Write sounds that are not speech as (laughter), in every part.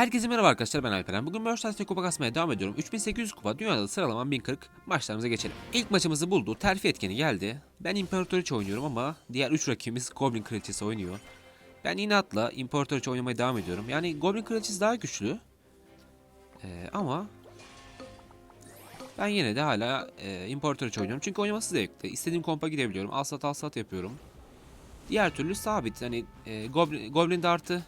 Herkese merhaba arkadaşlar ben Alperen. Bugün Mercedes kupa kasmaya devam ediyorum. 3800 kupa dünyada sıralamam 1040. Maçlarımıza geçelim. İlk maçımızı buldu. Terfi etkeni geldi. Ben İmparatoriçe oynuyorum ama diğer 3 rakibimiz Goblin Kraliçesi oynuyor. Ben inatla İmparatoriçe oynamaya devam ediyorum. Yani Goblin Kraliçesi daha güçlü. Ee, ama ben yine de hala e, İmparatoriçe oynuyorum. Çünkü oynaması zevkli. İstediğim kompa gidebiliyorum. Alsat alsat yapıyorum. Diğer türlü sabit. Hani e, Goblin, Goblin Dart'ı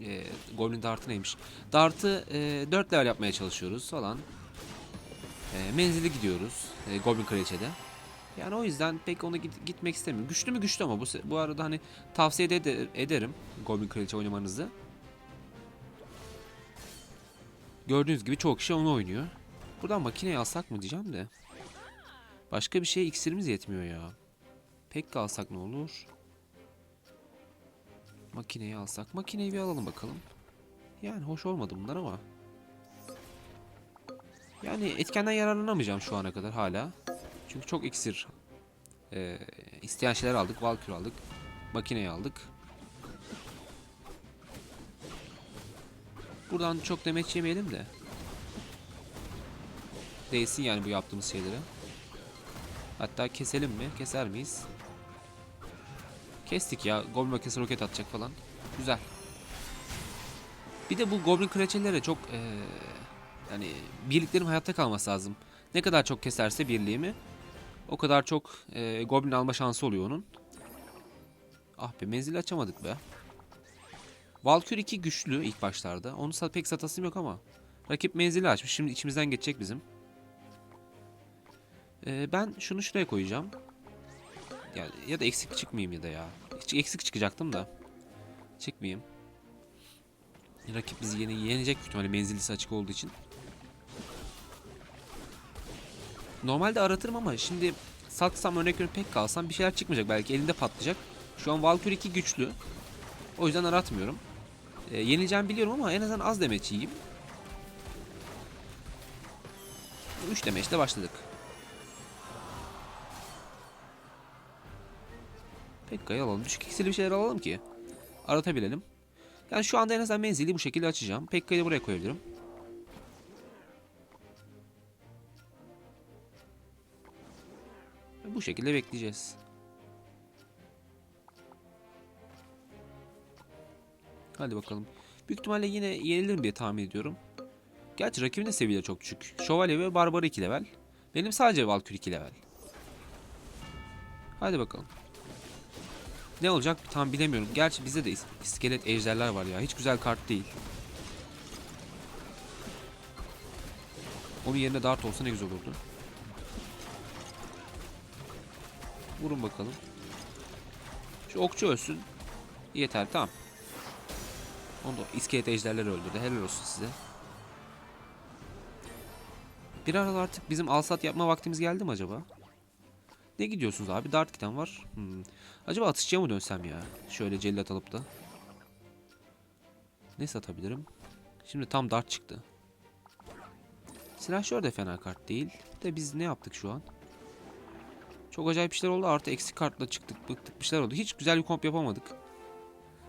e, Goblin Dart'ı neymiş? Dart'ı e, 4 level yapmaya çalışıyoruz falan. E, menzili gidiyoruz. E, Goblin Kraliçe'de. Yani o yüzden pek ona git- gitmek istemiyorum. Güçlü mü güçlü ama bu, bu arada hani tavsiye de ede- ederim Goblin Kraliçe oynamanızı. Gördüğünüz gibi çoğu kişi onu oynuyor. Buradan makineyi alsak mı diyeceğim de. Başka bir şey iksirimiz yetmiyor ya. Pek alsak ne olur? Makineyi alsak. Makineyi bir alalım bakalım. Yani hoş olmadı bunlar ama. Yani etkenden yararlanamayacağım şu ana kadar hala. Çünkü çok iksir e, isteyen şeyler aldık. Valkür aldık. Makineyi aldık. Buradan çok demeç yemeyelim de. Değsin yani bu yaptığımız şeylere. Hatta keselim mi? Keser miyiz? Kestik ya. Goblin makinesi roket atacak falan. Güzel. Bir de bu Goblin kraliçelere çok eee yani birliklerim hayatta kalması lazım. Ne kadar çok keserse birliğimi o kadar çok eee, Goblin alma şansı oluyor onun. Ah be menzili açamadık be. Valkür 2 güçlü ilk başlarda. Onu pek satasım yok ama. Rakip menzili açmış. Şimdi içimizden geçecek bizim. Eee, ben şunu şuraya koyacağım. Ya, ya da eksik çıkmayayım ya da ya. Eksik çıkacaktım da. Çıkmayayım. Rakip bizi yine yenecek büyük menzilisi açık olduğu için. Normalde aratırım ama şimdi satsam örnek veriyorum pek kalsam bir şeyler çıkmayacak belki elinde patlayacak. Şu an Valkyrie 2 güçlü. O yüzden aratmıyorum. Ee, yenileceğimi biliyorum ama en azından az demeç yiyeyim. 3 demeçle başladık. Pekka'yı alalım. Düşük iksirli bir şeyler alalım ki. Aratabilelim. Yani şu anda en azından menzili bu şekilde açacağım. Pekka'yı buraya koyabilirim. Bu şekilde bekleyeceğiz. Hadi bakalım. Büyük ihtimalle yine yenilirim diye tahmin ediyorum. Gerçi rakibin de seviyeleri çok düşük. Şövalye ve Barbar 2 level. Benim sadece Valkyrie 2 level. Hadi bakalım. Ne olacak tam bilemiyorum. Gerçi bizde de is- iskelet ejderler var ya. Hiç güzel kart değil. Onun yerine dart olsa ne güzel olurdu. Vurun bakalım. Şu okçu ölsün. Yeter tamam. Onu da iskelet ejderleri öldürdü. Helal olsun size. Bir aralar artık bizim alsat yapma vaktimiz geldi mi acaba? Ne gidiyorsunuz abi? Dart giden var. Hmm. Acaba atışçıya mı dönsem ya? Şöyle cellat alıp da. Ne satabilirim? Şimdi tam dart çıktı. Silahşör de fena kart değil. De biz ne yaptık şu an? Çok acayip işler oldu. Artı eksik kartla çıktık. Bıktık bir şeyler oldu. Hiç güzel bir komp yapamadık.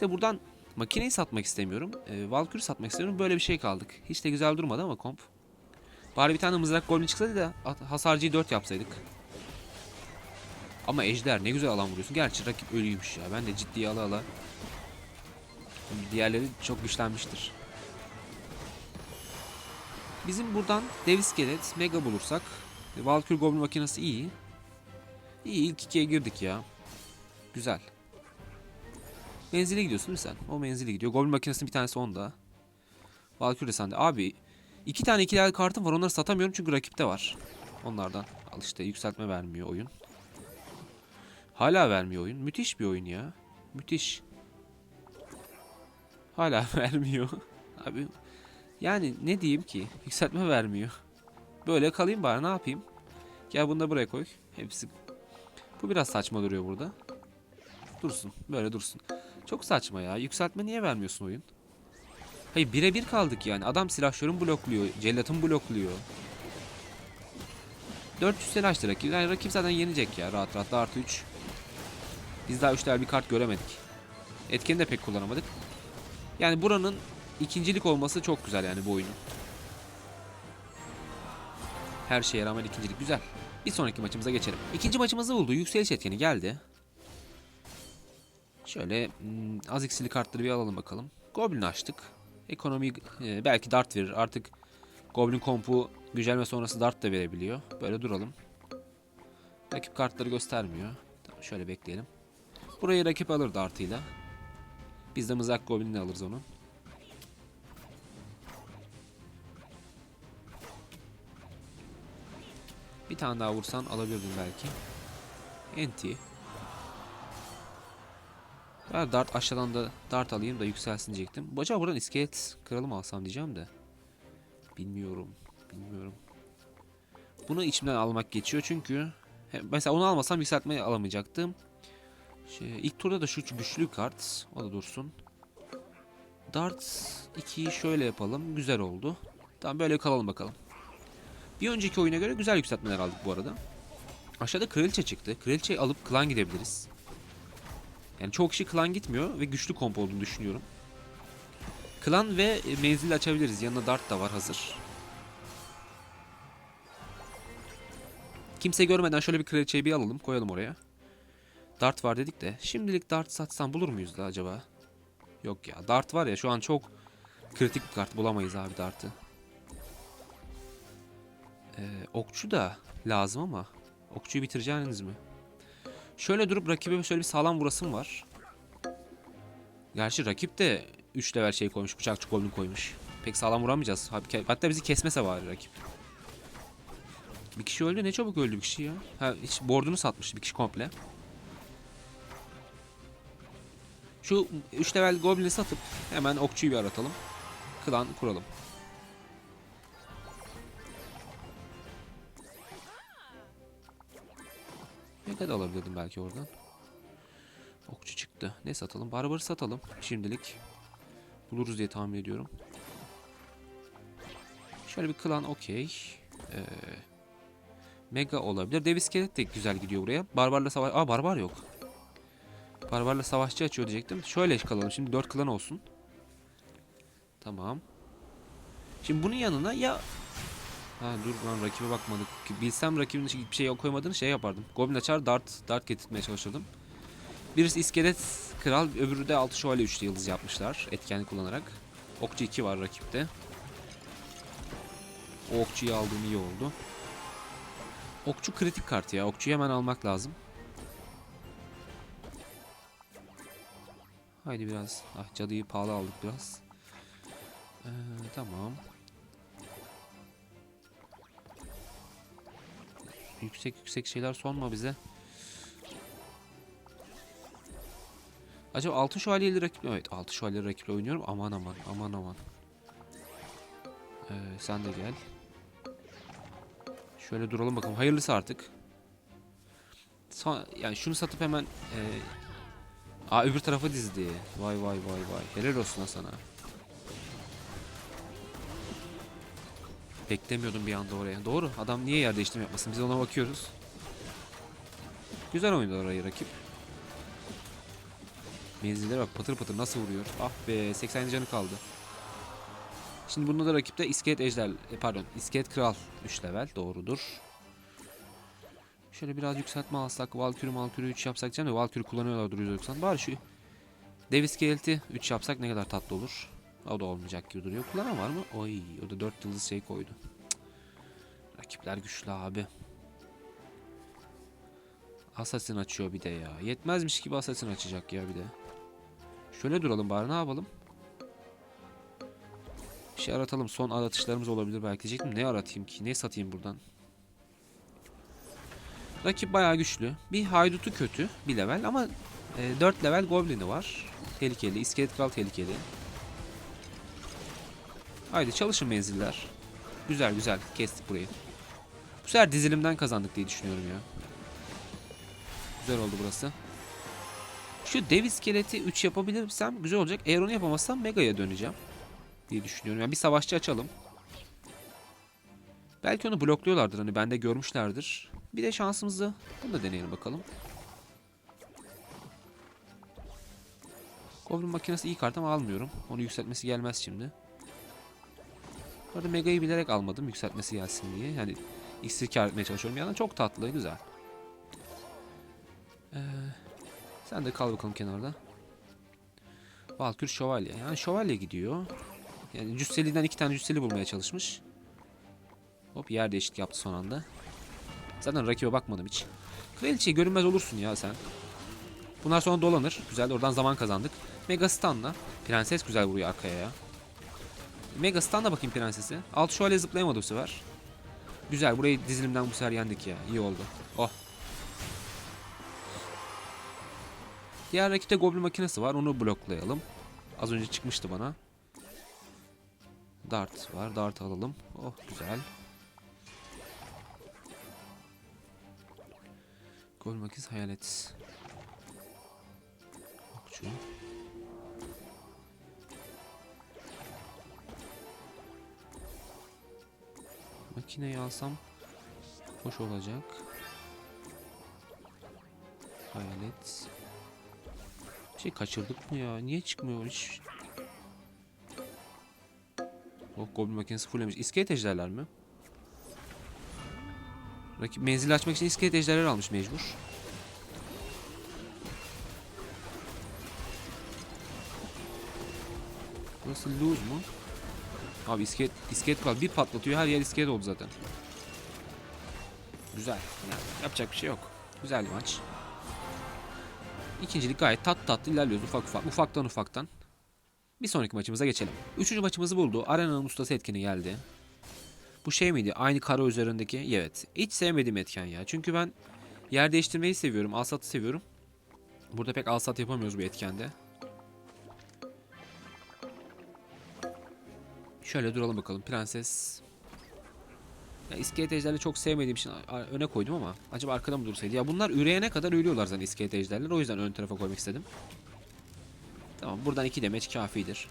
De buradan makineyi satmak istemiyorum. E, Valkyrie satmak istiyorum. Böyle bir şey kaldık. Hiç de güzel durmadı ama komp. Bari bir tane mızrak golün çıksaydı da hasarcıyı 4 yapsaydık. Ama Ejder ne güzel alan vuruyorsun. Gerçi rakip ölüymüş ya. Ben de ciddiye ala ala. Diğerleri çok güçlenmiştir. Bizim buradan dev iskelet, mega bulursak Valkyrie Goblin makinesi iyi. İyi ilk ikiye girdik ya. Güzel. Menzile gidiyorsun değil mi sen? O menzile gidiyor. Goblin makinesinin bir tanesi onda. Valkyrie de sende. Abi iki tane ikili kartım var. Onları satamıyorum çünkü rakipte var. Onlardan. Al işte yükseltme vermiyor oyun. Hala vermiyor oyun. Müthiş bir oyun ya. Müthiş. Hala (laughs) vermiyor. Abi yani ne diyeyim ki? Yükseltme vermiyor. Böyle kalayım bari ne yapayım? Gel bunu da buraya koy. Hepsi. Bu biraz saçma duruyor burada. Dursun. Böyle dursun. Çok saçma ya. Yükseltme niye vermiyorsun oyun? Hayır birebir kaldık yani. Adam silahşörün blokluyor. Cellatın blokluyor. 400 sene açtı rakip. Yani rakip zaten yenecek ya rahat rahat. Artı 3. Biz daha 3 bir kart göremedik. Etkeni de pek kullanamadık. Yani buranın ikincilik olması çok güzel yani bu oyunun. Her şeye rağmen ikincilik güzel. Bir sonraki maçımıza geçelim. İkinci maçımızı buldu. Yükseliş etkeni geldi. Şöyle hmm, az iksili kartları bir alalım bakalım. Goblin açtık. Ekonomi e, belki dart verir. Artık Goblin kompu güncelleme sonrası dart da verebiliyor. Böyle duralım. Rakip kartları göstermiyor. Tamam şöyle bekleyelim. Burayı rakip alır dartıyla. Biz de mızrak goblinle alırız onu. Bir tane daha vursan alabilirdin belki. Enti. Ben dart aşağıdan da dart alayım da yükselsin diyecektim. Acaba buradan iskelet kralı mı alsam diyeceğim de. Bilmiyorum. Bilmiyorum. Bunu içimden almak geçiyor çünkü mesela onu almasam yükseltmeyi alamayacaktım. Şey, ilk turda da şu güçlü kart. O da dursun. Dart 2'yi şöyle yapalım. Güzel oldu. Tamam böyle kalalım bakalım. Bir önceki oyuna göre güzel yükseltmeler aldık bu arada. Aşağıda kraliçe çıktı. Kraliçeyi alıp klan gidebiliriz. Yani çok kişi klan gitmiyor ve güçlü komp olduğunu düşünüyorum. Klan ve e, menzil açabiliriz. Yanında dart da var hazır. Kimse görmeden şöyle bir kraliçeyi bir alalım koyalım oraya. Dart var dedik de şimdilik dart satsam bulur muyuz da acaba? Yok ya dart var ya şu an çok kritik bir kart bulamayız abi dartı. Ee, okçu da lazım ama okçuyu bitireceğiniz mi? Şöyle durup rakibe şöyle bir sağlam vurasım var. Gerçi rakip de 3 level şey koymuş bıçakçı goblin koymuş. Pek sağlam vuramayacağız. Hatta bizi kesmese var rakip. Bir kişi öldü ne çabuk öldü bir kişi ya. Ha hiç board'unu satmış bir kişi komple. Şu 3 level goblin'i satıp hemen okçuyu bir aratalım. Klan kuralım. Ne kadar alabilirdim belki oradan. Okçu çıktı. Ne satalım? Barbarı satalım şimdilik. Buluruz diye tahmin ediyorum. Şöyle bir klan okey. Ee, mega olabilir. Dev iskelet de güzel gidiyor buraya. Barbarla savaş... Aa barbar yok. Barbarla savaşçı açıyor diyecektim. Şöyle kalalım. Şimdi 4 klan olsun. Tamam. Şimdi bunun yanına ya... Ha dur lan rakibe bakmadık. Bilsem rakibin bir şey koymadığını şey yapardım. Goblin açar dart dart getirmeye çalışırdım. Birisi iskelet kral öbürü de 6 şövalye 3 yıldız yapmışlar etkenlik kullanarak. Okçu 2 var rakipte. O okçuyu aldığım iyi oldu. Okçu kritik kart ya. Okçuyu hemen almak lazım. Haydi biraz. Ah cadıyı pahalı aldık biraz. Ee, tamam. Yüksek yüksek şeyler sonma bize. Acaba altın şövalyeli rakip Evet altın şövalyeli rakiple oynuyorum. Aman aman aman aman. Ee, sen de gel. Şöyle duralım bakalım. Hayırlısı artık. Son, yani şunu satıp hemen e, Aa öbür tarafa dizdi. Vay vay vay vay. Helal olsun ha sana. Beklemiyordum bir anda oraya. Doğru. Adam niye yer değiştirme yapmasın? Biz ona bakıyoruz. Güzel oynadı orayı rakip. Menzillere bak patır patır nasıl vuruyor. Ah be 80 canı kaldı. Şimdi bunda da rakipte iskelet ejder e, pardon iskelet kral 3 level doğrudur. Şöyle biraz yükseltme alsak Valkyrie Malkyrie 3 yapsak canım da Valkyrie kullanıyorlar duruyor 90. Bari şu Dev iskeleti 3 yapsak ne kadar tatlı olur. O da olmayacak gibi duruyor. Kullanan var mı? Oy o da 4 yıldız şey koydu. Rakipler güçlü abi. Assassin açıyor bir de ya. Yetmezmiş gibi Assassin açacak ya bir de. Şöyle duralım bari ne yapalım? Bir şey aratalım. Son aratışlarımız olabilir belki diyecektim. Ne aratayım ki? Ne satayım buradan? Rakip bayağı güçlü. Bir haydutu kötü. Bir level ama e, 4 level goblin'i var. Tehlikeli. İskelet kral tehlikeli. Haydi çalışın menziller. Güzel güzel. Kestik burayı. Bu sefer dizilimden kazandık diye düşünüyorum ya. Güzel oldu burası. Şu dev iskeleti 3 yapabilirsem güzel olacak. Eğer onu yapamazsam Mega'ya döneceğim. Diye düşünüyorum. Yani bir savaşçı açalım. Belki onu blokluyorlardır. Hani bende görmüşlerdir. Bir de şansımızı bunu da deneyelim bakalım. Goblin makinesi iyi kart ama almıyorum. Onu yükseltmesi gelmez şimdi. Bu arada Mega'yı bilerek almadım yükseltmesi gelsin diye. Yani iksir kar etmeye çalışıyorum. Yani çok tatlı, güzel. Ee, sen de kal bakalım kenarda. Valkür şövalye. Yani şövalye gidiyor. Yani cüsseliden iki tane cüsseli bulmaya çalışmış. Hop yer değişik yaptı son anda. Zaten rakibe bakmadım hiç. Kraliçeyi görünmez olursun ya sen. Bunlar sonra dolanır. Güzel oradan zaman kazandık. Mega Stun'la. Prenses güzel vuruyor arkaya ya. Mega Stun'la bakayım prensesi. Alt şövalye zıplayamadı bu sefer. Güzel burayı dizilimden bu sefer yendik ya. İyi oldu. Oh. Diğer rakipte Goblin makinesi var. Onu bloklayalım. Az önce çıkmıştı bana. Dart var. Dart alalım. Oh güzel. Goblin makinesi hayalet. Okçu. Makineyi alsam hoş olacak. Hayalet. Şey kaçırdık mı ya? Niye çıkmıyor hiç? Oh goblin makinesi fulllemiş. İskelet ejderler mi? Rakip menzil açmak için iskelet ejderler almış mecbur. Burası lose mu? Abi iskelet, iskelet var. Bir patlatıyor her yer iskelet oldu zaten. Güzel. Yani yapacak bir şey yok. Güzel bir maç. İkincilik gayet tat tatlı ilerliyoruz ufak ufak. Ufaktan ufaktan. Bir sonraki maçımıza geçelim. Üçüncü maçımızı buldu. Arena'nın ustası etkeni geldi. Bu şey miydi? Aynı kara üzerindeki. Evet. Hiç sevmediğim etken ya. Çünkü ben yer değiştirmeyi seviyorum. Alsat'ı seviyorum. Burada pek alsat yapamıyoruz bu etkende. Şöyle duralım bakalım. Prenses. Ya iskelet ejderleri çok sevmediğim için öne koydum ama acaba arkada mı dursaydı? Ya bunlar üreyene kadar ölüyorlar zaten iskelet ejderler. O yüzden ön tarafa koymak istedim. Tamam buradan iki demeç kafidir.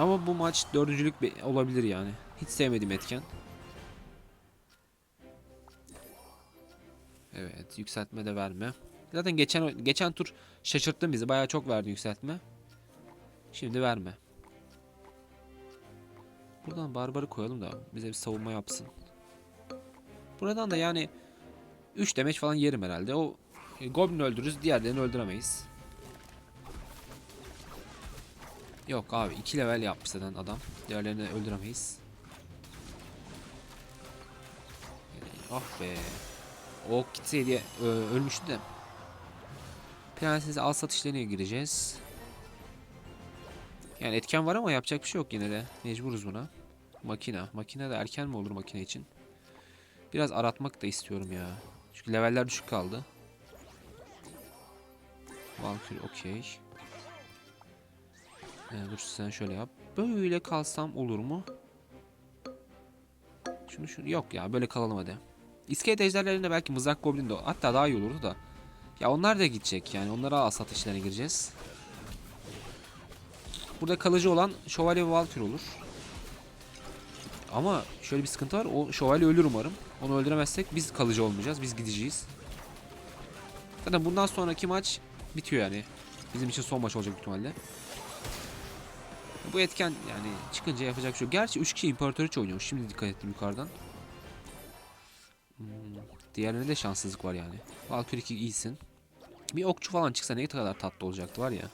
Ama bu maç dördüncülük olabilir yani. Hiç sevmediğim etken. Evet yükseltme de verme. Zaten geçen geçen tur şaşırttın bizi. Bayağı çok verdi yükseltme. Şimdi verme. Buradan barbarı koyalım da bize bir savunma yapsın. Buradan da yani 3 demeç falan yerim herhalde. O e, Goblin öldürürüz, diğerlerini öldüremeyiz. Yok abi 2 level yapmış zaten adam. Diğerlerini öldüremeyiz. Ah be. O gitseydi ö, ölmüştü de. Prenses al satışlarına gireceğiz. Yani etken var ama yapacak bir şey yok yine de. Mecburuz buna. Makina. Makine de erken mi olur makine için? Biraz aratmak da istiyorum ya. Çünkü leveller düşük kaldı. Valkyrie okey. Ee, dur sen şöyle yap. Böyle kalsam olur mu? Şunu şunu yok ya böyle kalalım hadi. İskelet ejderlerinde belki mızrak goblin de hatta daha iyi olurdu da. Ya onlar da gidecek yani onlara al satışlarına gireceğiz. Burada kalıcı olan şövalye ve valkür olur. Ama şöyle bir sıkıntı var. O şövalye ölür umarım. Onu öldüremezsek biz kalıcı olmayacağız. Biz gideceğiz. Zaten bundan sonraki maç bitiyor yani. Bizim için son maç olacak ihtimalle. Bu etken yani çıkınca yapacak bir şey. Gerçi 3 kişi İmparatoriç oynuyor. Şimdi dikkat ettim yukarıdan. Hmm, diğerlerinde de şanssızlık var yani. Valkyrie 2 iyisin. Bir okçu falan çıksa ne kadar tatlı olacaktı var ya.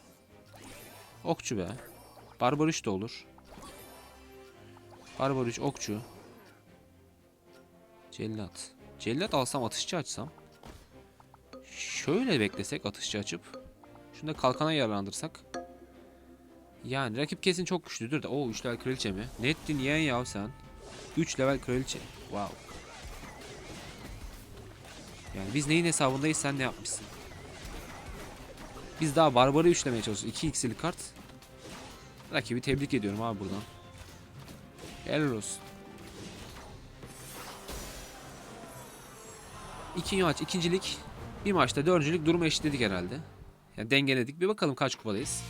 Okçu be. Barbaruş da olur. Barbaruş okçu. Cellat. Cellat alsam atışçı açsam. Şöyle beklesek atışçı açıp. Şunu da kalkana yararlandırsak. Yani rakip kesin çok güçlüdür de. Oo 3 level kraliçe mi? Ne ettin yeğen ya sen? 3 level kraliçe. Wow. Yani biz neyin hesabındayız sen ne yapmışsın? Biz daha barbarı üçlemeye çalışıyoruz. 2 x'li kart. Rakibi tebrik ediyorum abi buradan. Helal olsun. İkinci maç ikincilik. Bir maçta dördüncülük durumu eşitledik herhalde. Yani dengeledik. Bir bakalım kaç kupadayız.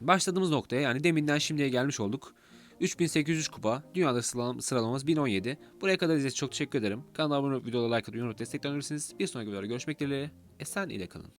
Başladığımız noktaya yani deminden şimdiye gelmiş olduk. 3800 kupa. Dünyada sıralam- sıralamamız 1017. Buraya kadar izlediğiniz çok teşekkür ederim. Kanala abone olup videolara like yorum atıp desteklenebilirsiniz. Bir sonraki videoda görüşmek dileğiyle. Esen ile kalın.